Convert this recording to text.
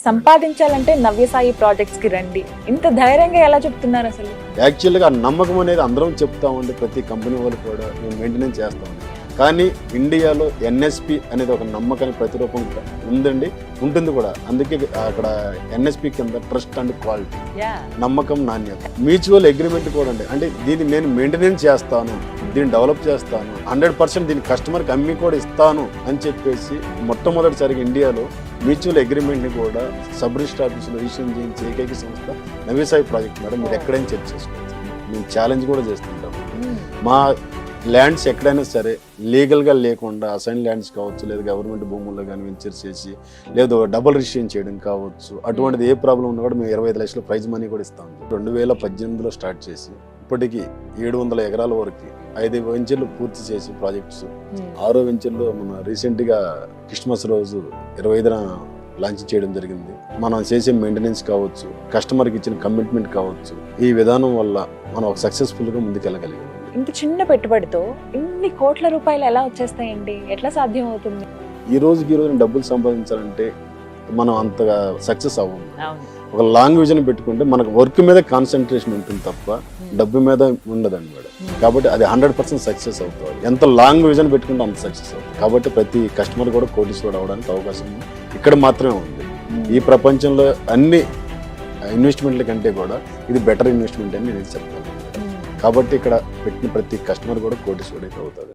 సంపాదించాలంటే నవ్యసాయి ప్రాజెక్ట్స్కి రండి. ఇంత ధైర్యంగా ఎలా చెప్తున్నారు అసలు? యాక్చువల్గా నమ్మకం అనేది అందరం చెప్తామండి. ప్రతి కంపెనీ వాళ్ళు కూడా మేము మెయింటెనెన్స్ చేస్తామండి కానీ ఇండియాలో ఎన్ఎస్పి అనేది ఒక నమ్మకానికి ప్రతిరూపం ఉందండి ఉంటుంది కూడా. అందుకే అక్కడ ఎన్ఎస్పి కింద ట్రస్ట్ అండ్ క్వాలిటీ. నమ్మకం నాణ్యత. మ్యూచువల్ అగ్రిమెంట్ కూడా అండి. అంటే దీన్ని నేను మెయింటెనెన్స్ చేస్తాను దీన్ని డెవలప్ చేస్తాను హండ్రెడ్ పర్సెంట్ దీన్ని కస్టమర్కి అమ్మి కూడా ఇస్తాను అని చెప్పేసి మొట్టమొదటిసారిగా ఇండియాలో మ్యూచువల్ అగ్రిమెంట్ని కూడా సబ్ రిజిస్టర్ ఆఫీసులో రిజిస్టర్ చేయించే ఏకైక సంస్థ నవీసాయి ప్రాజెక్ట్ మేడం. మీరు ఎక్కడైనా చెక్ చేసుకోవచ్చు. మేము ఛాలెంజ్ కూడా చేస్తుంటాం. మా ల్యాండ్స్ ఎక్కడైనా సరే లీగల్గా లేకుండా అసైన్ ల్యాండ్స్ కావచ్చు లేదా గవర్నమెంట్ భూముల్లో కానీ వెంచర్ చేసి లేదా డబుల్ రిజిస్ట్రేషన్ చేయడం కావచ్చు అటువంటిది ఏ ప్రాబ్లం ఉన్నా కూడా మేము ఇరవై ఐదు లక్షల ప్రైజ్ మనీ కూడా ఇస్తాం. రెండు వేల పద్దెనిమిదిలో స్టార్ట్ చేసి ఇప్పటికీ ఏడు వందల ఎకరాల వరకు ఐదు వెంచర్లు పూర్తి చేసి ప్రాజెక్ట్స్. ఆరో వెంచర్లో మన రీసెంట్గా క్రిస్మస్ రోజు ఇరవై ఐదున లాంచ్ చేయడం జరిగింది. మనం చేసే మెయింటెనెన్స్ కావచ్చు కస్టమర్కి ఇచ్చిన కమిట్మెంట్ కావచ్చు ఈ విధానం వల్ల మనం ఒక సక్సెస్ఫుల్గా ముందుకెళ్ళగలిగాం. ఇంత చిన్న పెట్టుబడితో ఇన్ని కోట్ల రూపాయలు ఎలా వచ్చేస్తాయండి? ఎట్లా సాధ్యం అవుతుంది ఈ రోజుకి ఈ రోజున డబ్బులు సంపాదించాలంటే మనం అంతగా సక్సెస్ అవ్వము అవును. ఒక లాంగ్ విజన్ పెట్టుకుంటే మనకు వర్క్ మీద కాన్సన్ట్రేషన్ ఉంటుంది తప్ప డబ్బు మీద ఉండదండి మేడం. కాబట్టి అది హండ్రెడ్ పర్సెంట్ సక్సెస్ అవుతుంది. ఎంత లాంగ్ విజన్ పెట్టుకుంటే అంత సక్సెస్ అవుతుంది. కాబట్టి ప్రతి కస్టమర్ కూడా కోటీశ్వరుడు అవడానికి అవకాశం. ఇక్కడ మాత్రమే ఉంది. ఈ ప్రపంచంలో అన్ని ఇన్వెస్ట్మెంట్ల కంటే కూడా ఇది బెటర్ ఇన్వెస్ట్మెంట్ అని నేను చెప్తాను. కాబట్టి ఇక్కడ పెట్టిన ప్రతి కస్టమర్ కూడా కోటీశ్వరుడు అవుతాడు.